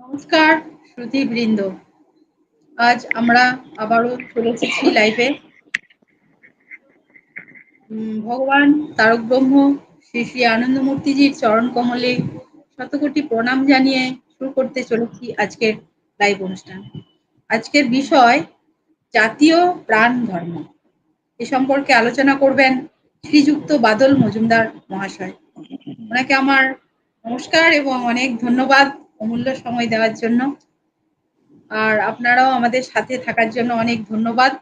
নমস্কার, শ্রুতিবৃন্দ। আজ আমরা আবারও চলে এসেছি লাইভে ভগবান তারক ব্রহ্ম শ্রী শ্রী আনন্দমূর্তিজির চরণ কমলে শতকোটি প্রণাম জানিয়ে শুরু করতে চলেছি আজকের লাইভ অনুষ্ঠান। আজকের বিষয় জাতীয় প্রাণ ধর্ম। এ সম্পর্কে আলোচনা করবেন শ্রীযুক্ত বাদল মজুমদার মহাশয়। ওনাকে আমার নমস্কার এবং অনেক ধন্যবাদ। অমূল্য সময় দেওয়ার জন্য। আর আপনারাও আমাদের সাথে থাকার জন্য অনেক ধন্যবাদ।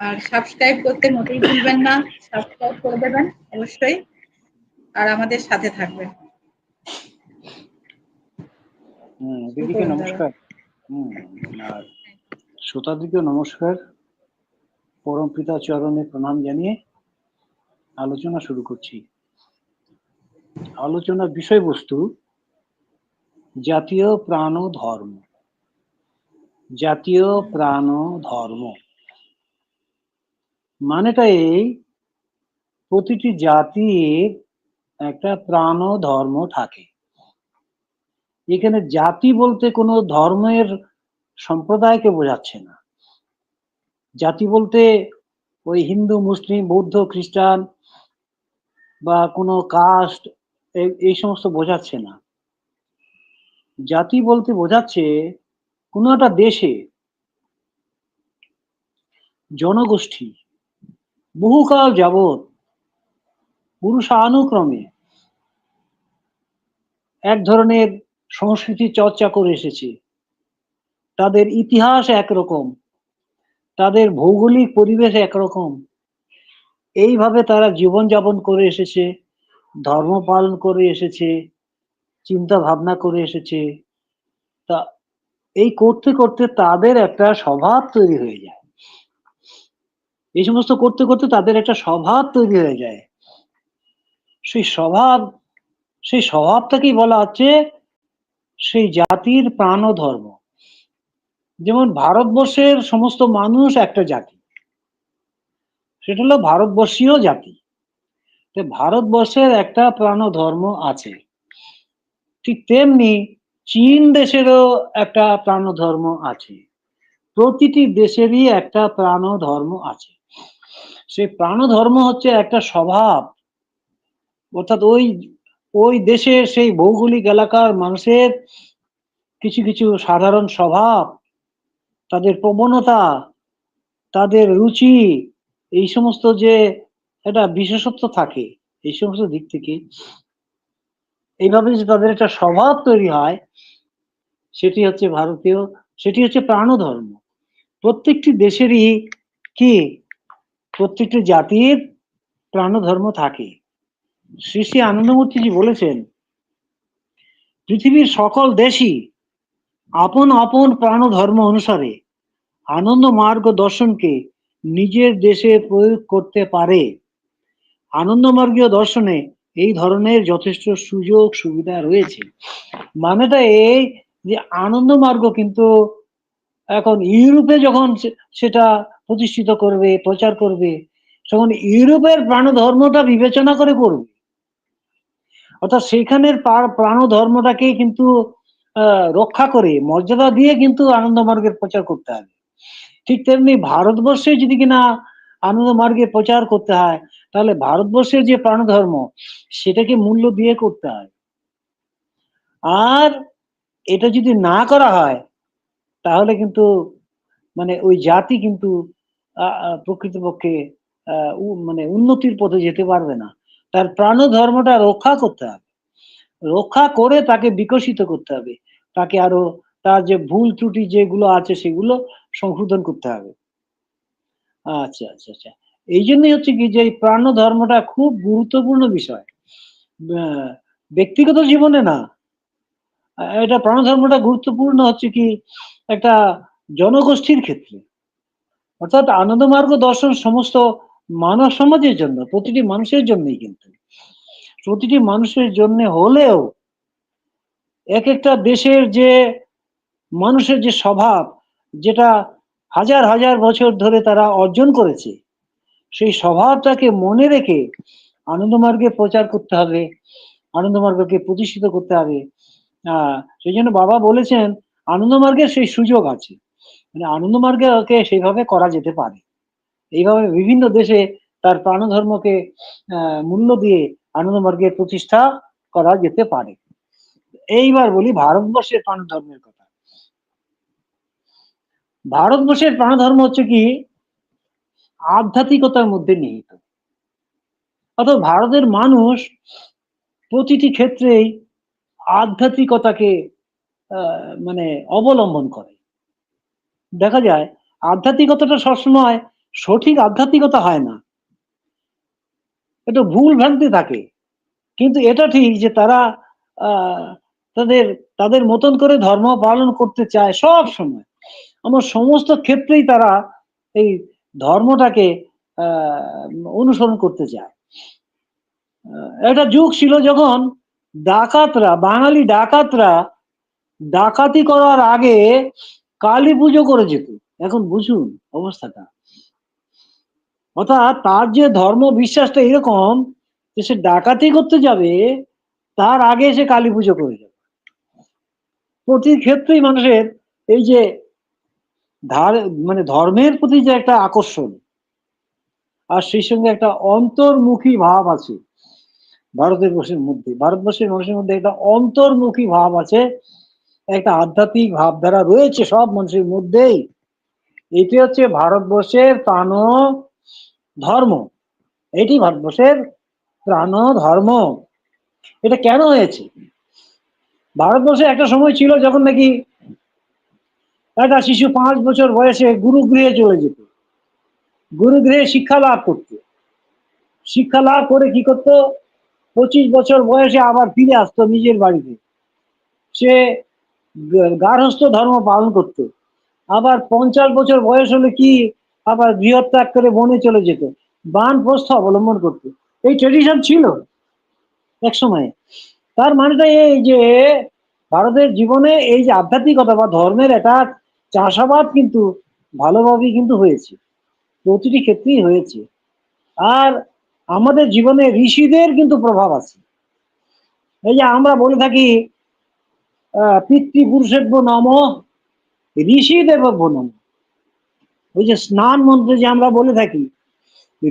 আর সাবস্ক্রাইব করতে মোটেই ভুলবেন না সাবস্ক্রাইব করে দেবেন অবশ্যই। আর আমাদের সাথে থাকবেন। দিদিকে নমস্কার। হুম আর শ্রোতাদিকে নমস্কার। পরম পিতা চরণে প্রণাম জানিয়ে আলোচনা শুরু করছি। আলোচনার বিষয়বস্তু জাতীয় প্রাণ ধর্ম। জাতীয় প্রাণ ধর্ম। মানেটা এই, প্রতিটি জাতির একটা প্রাণ ধর্ম থাকে। এখানে জাতি বলতে কোনো ধর্মের সম্প্রদায়কে বোঝাচ্ছে না। জাতি বলতে ওই হিন্দু, মুসলিম, বৌদ্ধ, খ্রিস্টান বা কোনো কাস্ট এই সমস্ত বোঝাচ্ছে না। জাতি বলতে বোঝাচ্ছে কোনো একটা দেশে জনগোষ্ঠী বহুকাল যাবৎ পুরুষানুক্রমে এক ধরনের সংস্কৃতি চর্চা করে এসেছে। তাদের ইতিহাস একরকম, তাদের ভৌগোলিক পরিবেশ একরকম। এইভাবে তারা জীবনযাপন করে এসেছে, ধর্ম পালন করে এসেছে চিন্তা ভাবনা করে এসেছে, তা এই করতে করতে তাদের একটা স্বভাব তৈরি হয়ে যায়। এই সমস্ত করতে করতে তাদের একটা স্বভাব তৈরি হয়ে যায়। সেই স্বভাব, সেই স্বভাবটাকেই বলা হচ্ছে সেই জাতির প্রাণ ধর্ম যেমন ভারতবর্ষের সমস্ত মানুষ একটা জাতি, সেটা হলো ভারতবর্ষীয় জাতি। ভারতবর্ষের একটা প্রাণ ধর্ম আছে। ঠিক তেমনি চীন দেশেরও একটা প্রাণ ধর্ম আছে। প্রতিটি দেশেরই একটা প্রাণ ধর্ম আছে। সেই প্রাণ ধর্ম হচ্ছে একটা স্বভাব। অর্থাৎ ওই ওই দেশের সেই ভৌগোলিক এলাকার মানুষের কিছু কিছু সাধারণ স্বভাব, তাদের প্রবণতা, তাদের রুচি, এই সমস্ত যে একটা বিশেষত্ব থাকে, এই সমস্ত দিক থেকে এইভাবে যে তাদের একটা স্বভাব তৈরি হয়, সেটি হচ্ছে ভারতীয়, সেটি হচ্ছে প্রাণধর্ম। প্রত্যেকটি দেশেরই কি? প্রত্যেকটি জাতির প্রাণধর্ম থাকে। শ্রী শ্রী আনন্দমূর্তিজি বলেছেন, পৃথিবীর সকল দেশই আপন আপন প্রাণ ধর্ম অনুসারে আনন্দ মার্গ দর্শনকে নিজের দেশে প্রয়োগ করতে পারে। আনন্দ মার্গীয় দর্শনে এই ধরনের যথেষ্ট সুযোগ সুবিধা রয়েছে। মানেটা এই যে আনন্দ মার্গ কিন্তু এখন ইউরোপে যখন সেটা প্রতিষ্ঠিত করবে, প্রচার করবে, তখন ইউরোপের প্রাণ ধর্মটা বিবেচনা করে করবে। অর্থাৎ সেখানের প্রাণ ধর্মটাকে কিন্তু রক্ষা করে, মর্যাদা দিয়ে কিন্তু আনন্দ মার্গের প্রচার করতে হবে। ঠিক তেমনি ভারতবর্ষে যদি কিনা আনন্দ মার্গের প্রচার করতে হয় তাহলে ভারতবর্ষের যে প্রাণ ধর্ম সেটাকে মূল্য দিয়ে করতে হয়। আর এটা যদি না করা হয়, তাহলে কিন্তু মানে ওই জাতি কিন্তু প্রকৃতপক্ষে মানে উন্নতির পথে যেতে পারবে না। তার প্রাণ ধর্মটা রক্ষা করতে হবে। রক্ষা করে তাকে বিকশিত করতে হবে। তাকে আরও তার যে ভুল ত্রুটি যেগুলো আছে, সেগুলো সংশোধন করতে হবে। আচ্ছা আচ্ছা আচ্ছা। এই জন্যই হচ্ছে কি যে এই প্রাণ ধর্মটা খুব গুরুত্বপূর্ণ বিষয়। ব্যক্তিগত জীবনে না। এটা প্রাণ ধর্মটা গুরুত্বপূর্ণ হচ্ছে কি একটা জনগোষ্ঠীর ক্ষেত্রে। অর্থাৎ আনন্দমার্গ দর্শন সমস্ত মানব সমাজের জন্য, প্রতিটি মানুষের জন্যই কিন্তু। প্রতিটি মানুষের জন্য হলেও এক একটা দেশের যে মানুষের যে স্বভাব, যেটা হাজার হাজার বছর ধরে তারা অর্জন করেছে সেই স্বভাবটাকে মনে রেখে আনন্দমার্গে প্রচার করতে হবে, আনন্দমার্গকে প্রতিষ্ঠিত করতে হবে। সেই জন্য বাবা বলেছেন, আনন্দমার্গের সেই সুযোগ আছে। মানে আনন্দমার্গে ওকে সেইভাবে করা যেতে পারে। এইভাবে বিভিন্ন দেশে তার প্রাণধর্মকে মূল্য দিয়ে আনন্দমার্গের প্রতিষ্ঠা করা যেতে পারে। এইবার বলি ভারতবর্ষের প্রাণধর্মের কথা। ভারতবর্ষের প্রাণধর্ম হচ্ছে কি? আধ্যাত্মিকতার মধ্যে নিহিত। অর্থাৎ ভারতের মানুষ প্রতিটি ক্ষেত্রেই আধ্যাত্মিকতাকে মানে অবলম্বন করে। দেখা যায়, আধ্যাত্মিকতাটা সবসময় সঠিক আধ্যাত্মিকতা হয় না। এটা ভুল ভ্রান্তি থাকে। কিন্তু এটা ঠিক যে তারা তাদের তাদের মতন করে ধর্ম পালন করতে চায় সব সময় আমার সমস্ত ক্ষেত্রেই তারা এই ধর্মটাকে অনুসরণ করতে চায়। একটা যুগ ছিল যখন ডাকাতরা, বাঙালি ডাকাতরা ডাকাতি করার আগে কালী পুজো করে যেত। এখন বুঝুন অবস্থাটা। অর্থাৎ তার যে ধর্ম বিশ্বাসটা এরকম যে সে ডাকাতি করতে যাবে, তার আগে সে কালী পুজো করে যাবে। প্রতি ক্ষেত্রেই মানুষের এই যে ধার মানে ধর্মের প্রতি যে একটা আকর্ষণ, আর সেই সঙ্গে একটা অন্তর্মুখী ভাব আছে ভারতের বর্ষের মধ্যে। ভারতবর্ষের মানুষের মধ্যে একটা অন্তর্মুখী ভাব আছে, একটা আধ্যাত্মিক ভাবধারা রয়েছে সব মানুষের মধ্যেই। এটি হচ্ছে ভারতবর্ষের প্রাণ ধর্ম। এটি ভারতবর্ষের প্রাণ ধর্ম। এটা কেন হয়েছে? ভারতবর্ষে একটা সময় ছিল যখন নাকি একটা শিশু পাঁচ বছর বয়সে গুরুগৃহে চলে যেত। গুরুগৃহে শিক্ষা লাভ করত। শিক্ষা লাভ করে কি করত? পঁচিশ বছর বয়সে আবার ফিরে আসতো নিজের বাড়িতে। সে গার্হস্থ ধর্ম পালন করত। আবার পঞ্চাশ বছর বয়স হলে কি আবার গৃহত্যাগ করে বনে চলে যেত। বান প্রস্থ অবলম্বন করত। এই ট্রেডিশন ছিল এক সময়। তার মানেটা এই যে ভারতের জীবনে এই যে আধ্যাত্মিকতা বা ধর্মের একটা চাষাবাদ কিন্তু ভালোভাবেই কিন্তু হয়েছে। প্রতিটি ক্ষেত্রেই হয়েছে। আর আমাদের জীবনে ঋষিদের কিন্তু প্রভাব আছে। এই যে আমরা বলে থাকি আহ, পিতৃপুরুষেভ্য নম ঋষি দেবভ্য নম। ওই যে স্নান মন্ত্রে যে আমরা বলে থাকি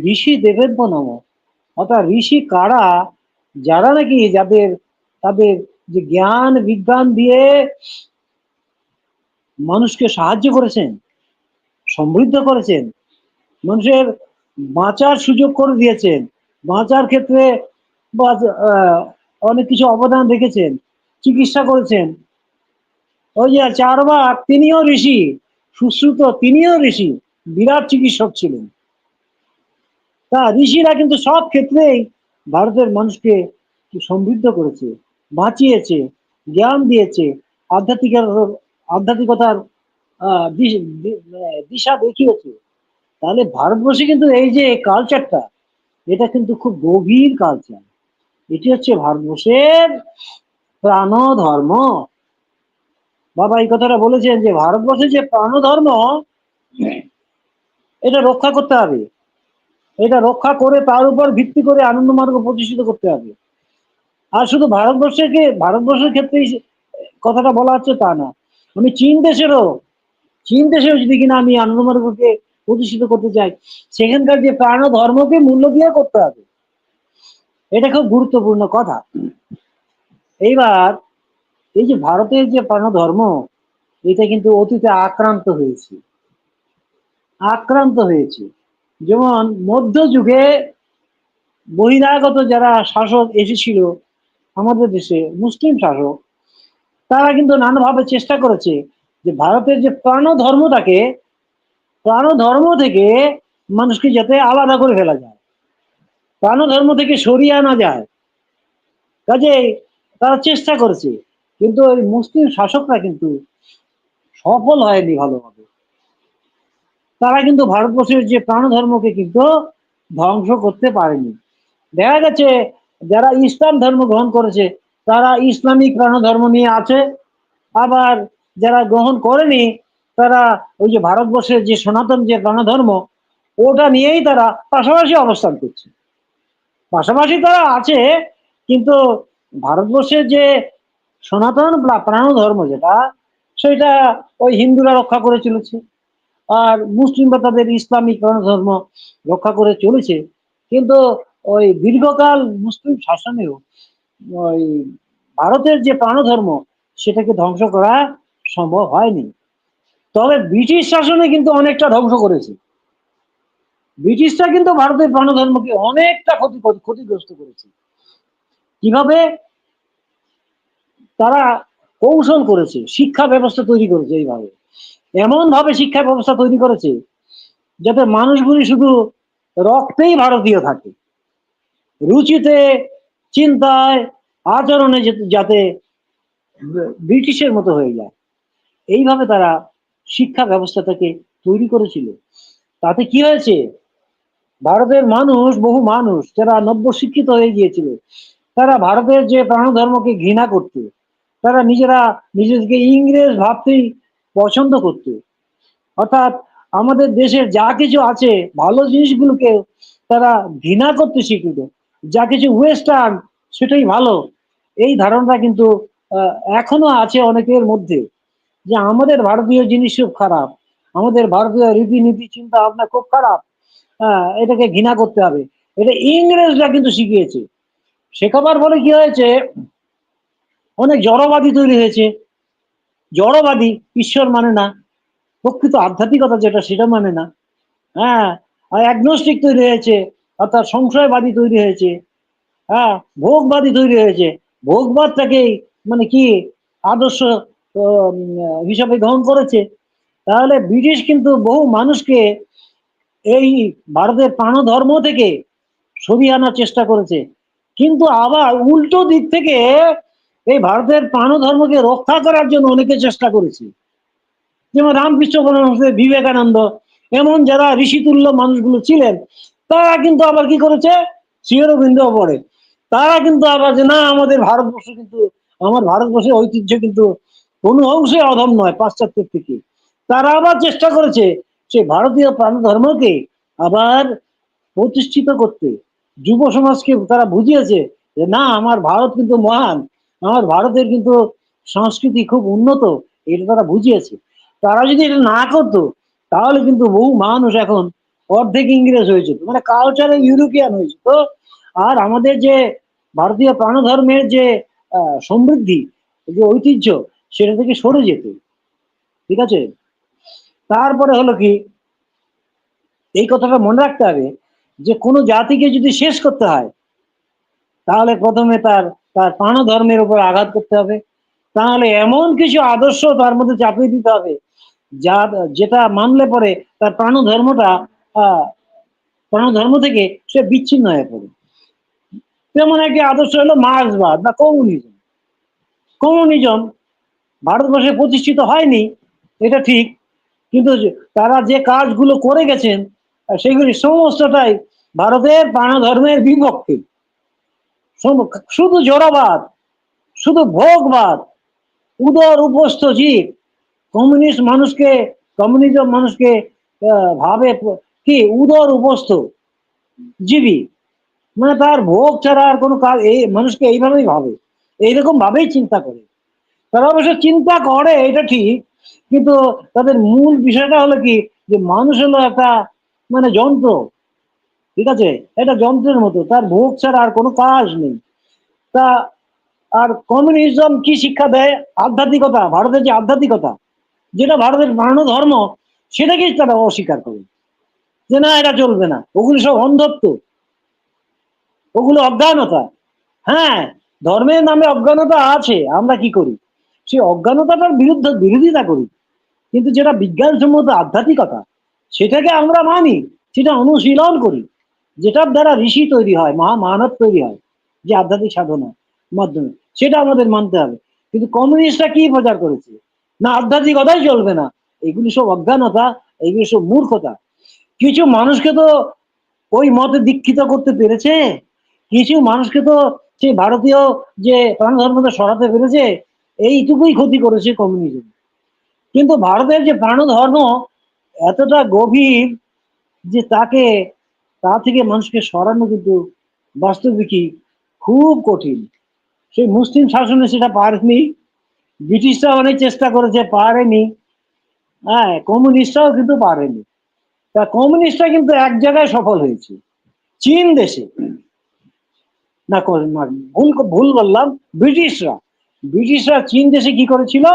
ঋষি দেবেভ্য নম। অর্থাৎ ঋষি কারা যারা নাকি যাদের তাদের যে জ্ঞান বিজ্ঞান দিয়ে মানুষকে সাহায্য করেছেন, সমৃদ্ধ করেছেন, মানুষের বাঁচার সুযোগ করে দিয়েছেন, বাঁচার ক্ষেত্রে বা অনেক কিছু অবদান রেখেছেন, চিকিৎসা করেছেন। ওই যে চারবার তিনিও ঋষি, সুশ্রুত তিনিও ঋষি, বিরাট চিকিৎসক ছিলেন। তা ঋষিরা কিন্তু সব ক্ষেত্রেই ভারতের মানুষকে সমৃদ্ধ করেছে, বাঁচিয়েছে, জ্ঞান দিয়েছে, আধ্যাত্মিকার আধ্যাত্মিকতার আহ, দিশ- দেখিয়েছে। তাহলে ভারতবর্ষে কিন্তু এই যে কালচারটা এটা কিন্তু খুব গভীর কালচার এটি হচ্ছে ভারতবর্ষের প্রাণ ধর্ম বাবা এই কথাটা বলেছেন যে ভারতবর্ষের যে প্রাণ ধর্ম এটা রক্ষা করতে হবে। এটা রক্ষা করে তার উপর ভিত্তি করে আনন্দ মার্গ প্রতিষ্ঠিত করতে হবে। আর শুধু ভারতবর্ষকে ভারতবর্ষের ক্ষেত্রেই কথাটা বলা হচ্ছে তা না। আমি চীন দেশেরও, চীন দেশেও যদি কিনা আমি আনন্দ মার্গকে প্রতিষ্ঠিত করতে চাই, সেখানকার যে প্রাণ ধর্মকে মূল্য দিয়ে করতে হবে, এটা খুব গুরুত্বপূর্ণ কথা। এইবার এই যে ভারতের যে প্রাণ ধর্ম এটা কিন্তু অতীতে আক্রান্ত হয়েছে। আক্রান্ত হয়েছে। যেমন মধ্যযুগে বহিরাগত যারা শাসক এসেছিল, আমাদের দেশে, মুসলিম শাসক তারা কিন্তু নানাভাবে চেষ্টা করেছে যে ভারতের যে প্রাণ ধর্মটাকে প্রাণ ধর্ম থেকে মানুষকে যাতে আলাদা করে ফেলা যায় প্রাণ ধর্ম থেকে সরিয়ে আনা যায়। কাজেই তারা চেষ্টা করেছে, কিন্তু ওই মুসলিম শাসকরা কিন্তু সফল হয়নি ভালোভাবে। তারা কিন্তু ভারতবর্ষের যে প্রাণ ধর্মকে কিন্তু ধ্বংস করতে পারেনি। দেখা গেছে, যারা ইসলাম ধর্ম গ্রহণ করেছে তারা ইসলামিক ধর্ম নিয়ে আছে। আবার যারা গ্রহণ করেনি, তারা ওই যে ভারতবর্ষের যে সনাতন যে প্রাণ ধর্ম ওটা নিয়েই তারা পাশাপাশি অবস্থান করছে। পাশাপাশি তারা আছে, কিন্তু ভারতবর্ষের যে সনাতন প্রা- প্রাণ ধর্ম যেটা, সেটা ওই হিন্দুরা রক্ষা করে চলেছে। আর মুসলিমরা তাদের ইসলামিক ধর্ম রক্ষা করে চলেছে। কিন্তু ওই দীর্ঘকাল মুসলিম শাসনেও ওই ভারতের যে প্রাণ ধর্ম সেটাকে ধ্বংস করা সম্ভব হয়নি। তবে ব্রিটিশ শাসনে কিন্তু অনেকটা ধ্বংস করেছে। ব্রিটিশরা কিন্তু ভারতের প্রাণ ধর্মকে অনেকটা ক্ষতি ক্ষতিগ্রস্ত করেছে। কীভাবে? তারা কৌশল করেছে, শিক্ষা ব্যবস্থা তৈরি করেছে এইভাবে। এমন ভাবে শিক্ষা ব্যবস্থা তৈরি করেছে যাতে মানুষগুলি শুধু রক্তেই ভারতীয় থাকে। রুচিতে চিন্তায় আচরণে যাতে- ব্রিটিশের মতো হয়ে যায়। এইভাবে তারা শিক্ষা ব্যবস্থাটাকে তৈরি করেছিল। তাতে কি হয়েছে? ভারতের মানুষ, বহু মানুষ, যারা নব্য শিক্ষিত হয়ে গিয়েছিল, তারা ভারতের যে প্রাণ ধর্মকে ঘৃণা করত, তারা নিজেরা নিজেদেরকে ইংরেজ ভাবতেই পছন্দ করত। অর্থাৎ আমাদের দেশের যা কিছু আছে, ভালো জিনিসগুলোকে তারা ঘৃণা করতে শিখল যা কিছু ওয়েস্টার্ন সেটাই ভালো। এই ধারণাটা কিন্তু এখনও আছে অনেকের মধ্যে, যে আমাদের ভারতীয় জিনিস খুব খারাপ। আমাদের ভারতীয় রীতিনীতি চিন্তা ভাবনা খুব খারাপ। হ্যাঁ এটাকে ঘৃণা করতে হবে। এটা ইংরেজরা কিন্তু শিখিয়েছে। শেখাবার ফলে কি হয়েছে, অনেক জড়বাদী তৈরি হয়েছে। জড়বাদী ঈশ্বর মানে না। প্রকৃত আধ্যাত্মিকতা যেটা, সেটা মানে না। হ্যাঁ আর অ্যাগনোস্টিক তৈরি হয়েছে। অর্থাৎ সংশয়বাদী তৈরি হয়েছে। হ্যাঁ ভোগবাদী তৈরি হয়েছে। ভোগবাদটাকেই মানে কি আদর্শ হিসাবে গ্রহণ করেছে। তাহলে ব্রিটিশ কিন্তু বহু মানুষকে এই ভারতের প্রাণ ধর্ম থেকে সরিয়ে আনার চেষ্টা করেছে। কিন্তু আবার উল্টো দিক থেকে এই ভারতের প্রাণ ধর্মকে রক্ষা করার জন্য অনেকে চেষ্টা করেছে। যেমন রামকৃষ্ণ পরমহংস বিবেকানন্দ, এমন যারা ঋষিতুল্য মানুষগুলো ছিলেন তারা কিন্তু আবার কি করেছে? শিরবিন্দ পড়ে। তারা কিন্তু আবার যে, না, আমাদের ভারতবর্ষ কিন্তু, আমার ভারতবর্ষের ঐতিহ্য কিন্তু কোনো অংশে অধম নয়, পাশ্চাত্যের থেকে। তারা আবার চেষ্টা করেছে সে ভারতীয় প্রাণ ধর্মকে আবার প্রতিষ্ঠিত করতে। যুব সমাজকে তারা বুঝিয়েছে যে, না, আমার ভারত কিন্তু মহান, আমার ভারতের কিন্তু সংস্কৃতি খুব উন্নত। এটা তারা বুঝিয়েছে। তারা যদি এটা না করতো, তাহলে কিন্তু বহু মানুষ এখন অর্ধেক ইংরেজ হয়ে যেত মানে কালচারে ইউরোপিয়ান হয়ে তো। আর আমাদের যে ভারতীয় প্রাণধর্মের যে সমৃদ্ধি, যে ঐতিহ্য, সেটা থেকে সরে যেত। ঠিক আছে? তারপরে হলো কি, এই কথাটা মনে রাখতে হবে যে কোনো জাতিকে যদি শেষ করতে হয়, তাহলে প্রথমে তার তার প্রাণ ধর্মের উপর আঘাত করতে হবে। তাহলে এমন কিছু আদর্শ তার মধ্যে চাপিয়ে দিতে হবে, যা, যেটা মানলে পরে তার প্রাণ আহ প্রাণ ধর্ম থেকে সে বিচ্ছিন্ন হয়ে পড়ে। যেমন একটি আদর্শ হলো মার্ক্সবাদ বা কমিউনিজম। কমিউনিজম ভারতবর্ষে প্রতিষ্ঠিত হয়নি, এটা ঠিক, কিন্তু তারা যে কাজগুলো করে গেছেন সেগুলি সমস্তটাই ভারতের প্রাণ ধর্মের বিপক্ষে শুধু জড়বাদ, শুধু ভোগবাদ, উদর উপস্থ জীব। কমিউনিস্ট মানুষকে, কমিউনিজম মানুষকে ভাবে কি? উদর উপস্থ। জীবী। মানে তার ভোগ ছাড়া আর কোনো কাজ এই মানুষকে এইভাবেই ভাবে। এইরকম ভাবেই চিন্তা করে। তারা অবশ্য চিন্তা করে, এটা ঠিক। কিন্তু তাদের মূল বিষয়টা হলো কি? যে মানুষ হলো একটা মানে যন্ত্র। ঠিক আছে? এটা যন্ত্রের মতো। তার ভোগ ছাড়া আর কোনো কাজ নেই। তা আর কমিউনিজম কি শিক্ষা দেয়? আধ্যাত্মিকতা। ভারতের যে আধ্যাত্মিকতা, যেটা ভারতের প্রাণ ধর্ম, সেটাকেই তারা অস্বীকার করে। যে না, এটা চলবে না। ওগুলো সব অন্ধত্ব। ওগুলো অজ্ঞানতা। হ্যাঁ ধর্মের নামে অজ্ঞানতা আছে, আমরা কি করি? সেই অজ্ঞানতাটার বিরুদ্ধে বিরোধিতা করি। কিন্তু যেটা বিজ্ঞানসম্মত আধ্যাত্মিকতা, সেটাকে আমরা মানি, সেটা অনুশীলন করি, যেটার দ্বারা ঋষি তৈরি হয়, মহা মানব তৈরি হয়, যে আধ্যাত্মিক সাধনা মাধ্যমে। সেটা আমাদের মানতে হবে। কিন্তু কমিউনিস্টরা কি প্রচার করেছে? না, আধ্যাত্মিকতাই চলবে না। এগুলি সব অজ্ঞানতা, এগুলি সব মূর্খতা। কিছু মানুষকে তো ওই মতে দীক্ষিত করতে পেরেছে। কিছু মানুষকে তো সেই ভারতীয় যে প্রাণ ধর্মতে সরাতে পেরেছে, এইটুকুই ক্ষতি করেছে কমিউনিজম কিন্তু ভারতের যে প্রাণ ধর্ম এতটা গভীর যে তাকে, তা থেকে মানুষকে সরানো কিন্তু বাস্তবিকই খুব কঠিন। সেই মুসলিম শাসনে সেটা পারেনি ব্রিটিশরা অনেক চেষ্টা করেছে, পারেনি। হ্যাঁ কমিউনিস্টরাও কিন্তু পারেনি। তা কমিউনিস্টরা কিন্তু এক জায়গায় সফল হয়েছে। চীন দেশে। না ভুল ভুল বললাম। ব্রিটিশরা। ব্রিটিশরা চীন দেশে কি করেছিল?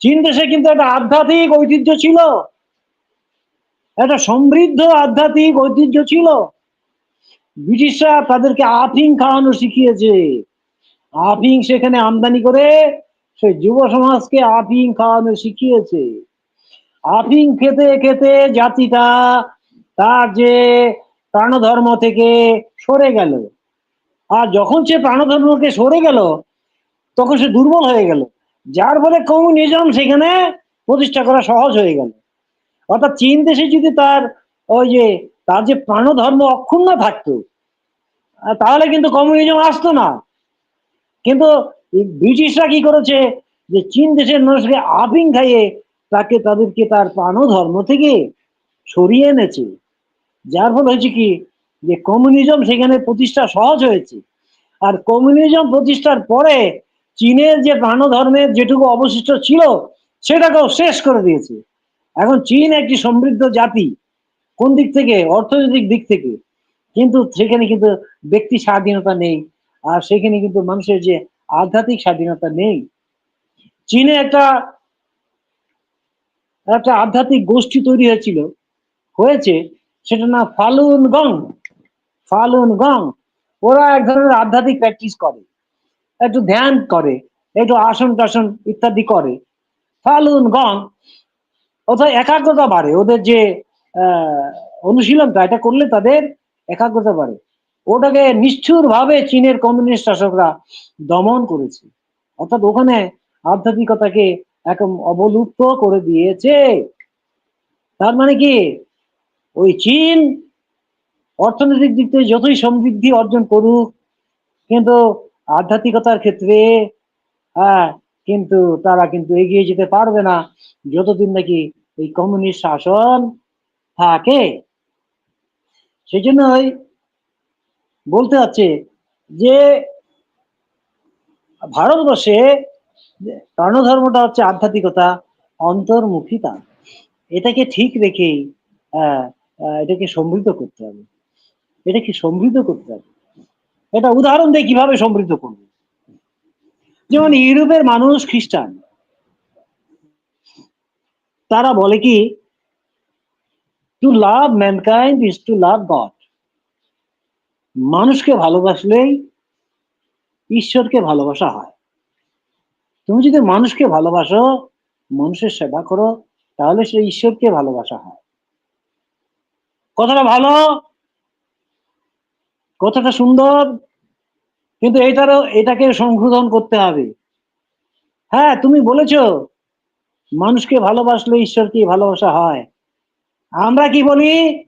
চীন দেশে কিন্তু একটা আধ্যাত্মিক ঐতিহ্য ছিল। একটা সমৃদ্ধ আধ্যাত্মিক ঐতিহ্য ছিল। ব্রিটিশরা তাদেরকে আফিং খাওয়ানো শিখিয়েছে। আফিং সেখানে আমদানি করে সেই যুব সমাজকে আফিং খাওয়ানো শিখিয়েছে। আফিং খেতে খেতে জাতিটা তার যে প্রাণধর্ম থেকে সরে গেল। আর যখন সে প্রাণধর্মকে সরে গেল, তখন সে দুর্বল হয়ে গেল। যার ফলে কমিউনিজম সেখানে প্রতিষ্ঠা করা সহজ হয়ে গেল। অর্থাৎ চীন দেশে যদি তার ওই যে, তার যে প্রাণধর্ম অক্ষুণ্ণ থাকতো, তাহলে কিন্তু কমিউনিজম আসতো না। কিন্তু ব্রিটিশরা কি করেছে? যে চীন দেশের মানুষকে আফিং খাইয়ে তাকে তাদেরকে তার প্রাণ ধর্ম থেকে সরিয়ে এনেছে। যার ফলে হয়েছে কি? যে কমিউনিজম সেখানে প্রতিষ্ঠা সহজ হয়েছে। আর কমিউনিজম প্রতিষ্ঠার পরে চীনের যে প্রাণ ধর্মের যেটুকু অবশিষ্ট ছিল, সেটাকেও শেষ করে দিয়েছে। এখন চীন একটি সমৃদ্ধ জাতি, কোন দিক থেকে? অর্থনৈতিক দিক থেকে। কিন্তু সেখানে কিন্তু ব্যক্তি স্বাধীনতা নেই, আর সেখানে কিন্তু মানুষের যে আধ্যাত্মিক স্বাধীনতা নেই। চীনে একটা একটা আধ্যাত্মিক গোষ্ঠী তৈরি হয়েছিল। হয়েছে সেটা না ফালুন গং। ফালুন গং। ওরা এক ধরনের আধ্যাত্মিক প্র্যাকটিস করে। একটু ধ্যান করে, একটু আসন টাসন ইত্যাদি করে। ফালুন গং অথবা একাগ্রতা বাড়ে। ওদের যে অনুশীলনটা, এটা করলে তাদের একাগ্রতা বাড়ে। ওটাকে নিষ্ঠুর ভাবে চীনের কমিউনিস্ট শাসকরা দমন করেছে। অর্থাৎ ওখানে আধ্যাত্মিকতাকে একদম অবলুপ্ত করে দিয়েছে। তার মানে কি? ওই চীন অর্থনৈতিক দিক থেকে যতই সমৃদ্ধি অর্জন করুক, কিন্তু আধ্যাত্মিকতার ক্ষেত্রে হ্যাঁ কিন্তু তারা কিন্তু এগিয়ে যেতে পারবে না। যতদিন নাকি এই কমিউনিস্ট শাসন থাকে। সেই জন্যই বলতে হচ্ছে যে, ভারতবর্ষে প্রাণধর্মটা হচ্ছে আধ্যাত্মিকতা অন্তর্মুখিতা এটাকে ঠিক রেখেই এটাকে সমৃদ্ধ করতে হবে। এটাকে সমৃদ্ধ করতে হবে। এটা উদাহরণ দিয়ে কীভাবে সমৃদ্ধ করবে? যেমন ইউরোপের মানুষ খ্রিস্টান। তারা বলে কি to love mankind is to love God মানুষকে ভালোবাসলেই ঈশ্বরকে ভালোবাসা হয়। তুমি যদি মানুষকে ভালোবাসো, মানুষের সেবা করো, তাহলে সে ঈশ্বরকে ভালোবাসা হয়। কথাটা ভালো, কথাটা সুন্দর, কিন্তু এটারও, এটাকে সংশোধন করতে হবে। হ্যাঁ তুমি বলেছ, মানুষকে ভালোবাসলে ঈশ্বরকে ভালোবাসা হয়। আমরা কি বলি?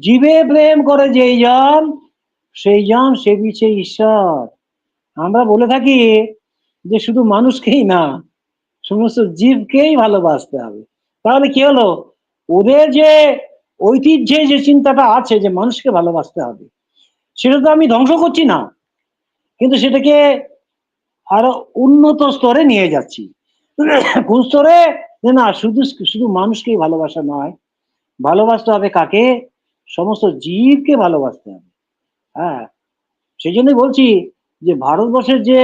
জীবে প্রেম করে যেই জন, সেই জন সে বিছে ঈশ্বর। আমরা বলে থাকি যে শুধু মানুষকেই না, সমস্ত জীবকেই ভালোবাসতে হবে। তাহলে কি হলো? ওদের যে ঐতিহ্যে যে চিন্তাটা আছে যে মানুষকে ভালোবাসতে হবে, সেটা তো আমি ধ্বংস করছি না। কিন্তু সেটাকে আরও উন্নত স্তরে নিয়ে যাচ্ছি। কোন স্তরে? না, শুধু শুধু মানুষকেই ভালোবাসা নয়, ভালোবাসতে হবে কাকে? সমস্ত জীবকে ভালোবাসতে হবে। হ্যাঁ সেই জন্যই বলছি যে ভারতবর্ষের যে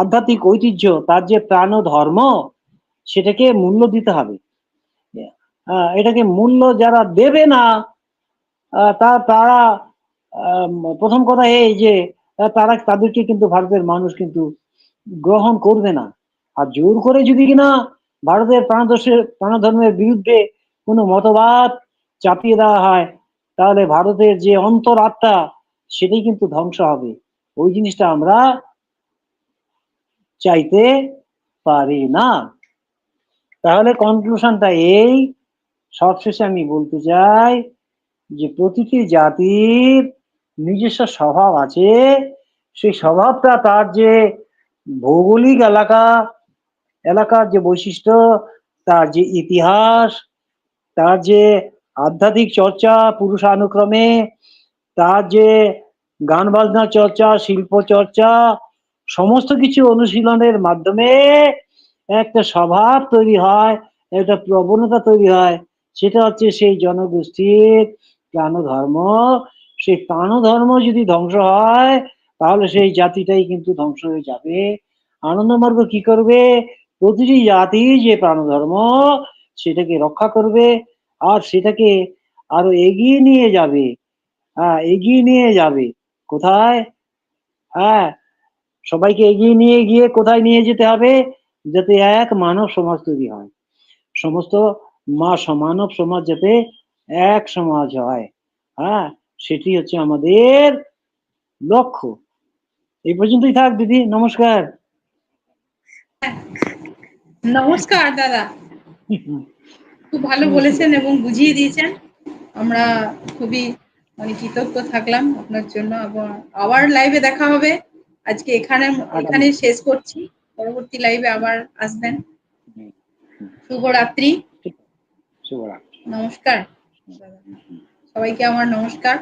আধ্যাত্মিক ঐতিহ্য, তার যে প্রাণ ধর্ম, সেটাকে মূল্য দিতে হবে। এটাকে মূল্য যারা দেবে না তা তারা প্রথম কথা এই যে তারা তাদেরকে কিন্তু ভারতের মানুষ কিন্তু গ্রহণ করবে না। আর জোর করে যদি কিনা ভারতের প্রাণদর্শের প্রাণধর্মের বিরুদ্ধে কোনো মতবাদ চাপিয়ে দেওয়া হয়, তাহলে ভারতের যে অন্তরাত্মা, সেটাই কিন্তু ধ্বংস হবে। ওই জিনিসটা আমরা চাইতে পারি না। তাহলে কনক্লুশনটা এই। সবশেষে আমি বলতে চাই যে প্রতিটি জাতির নিজস্ব স্বভাব আছে। সেই স্বভাবটা তার যে ভৌগোলিক এলাকা, এলাকার যে বৈশিষ্ট্য, তার যে ইতিহাস, তার যে আধ্যাত্মিক চর্চা পুরুষানুক্রমে, তার যে গান বাজনা চর্চা, শিল্প চর্চা সমস্ত কিছু অনুশীলনের মাধ্যমে একটা স্বভাব তৈরি হয়, একটা প্রবণতা তৈরি হয়। সেটা হচ্ছে সেই জনগোষ্ঠীর প্রাণধর্ম। সেই প্রাণধর্ম যদি ধ্বংস হয়, তাহলে সেই জাতিটাই কিন্তু ধ্বংস হয়ে যাবে। আনন্দমার্গ কি করবে? প্রতিটি জাতি যে প্রাণধর্ম, সেটাকে রক্ষা করবে আর সেটাকে আরও এগিয়ে নিয়ে যাবে। হ্যাঁ এগিয়ে নিয়ে যাবে। কোথায়? হ্যাঁ সবাইকে এগিয়ে নিয়ে গিয়ে কোথায় নিয়ে যেতে হবে? যাতে এক মানব সমাজ তৈরি হয়। সমস্ত মা মানব সমাজ যাতে এক সমাজ হয়। হ্যাঁ সেটি হচ্ছে আমাদের লক্ষ্য। এই পর্যন্তই থাক, দিদি। নমস্কার। নমস্কার, দাদা। খুব ভালো বলেছেন এবং বুঝিয়ে দিয়েছেন। আমরা খুবই মানে কৃতজ্ঞ থাকলাম আপনার জন্য। এবং আবার লাইভে দেখা হবে। আজকে এখানে এখানে শেষ করছি। পরবর্তী লাইভে আবার আসবেন। শুভরাত্রি। শুভরাত্রি। নমস্কার। সবাইকে আমার নমস্কার।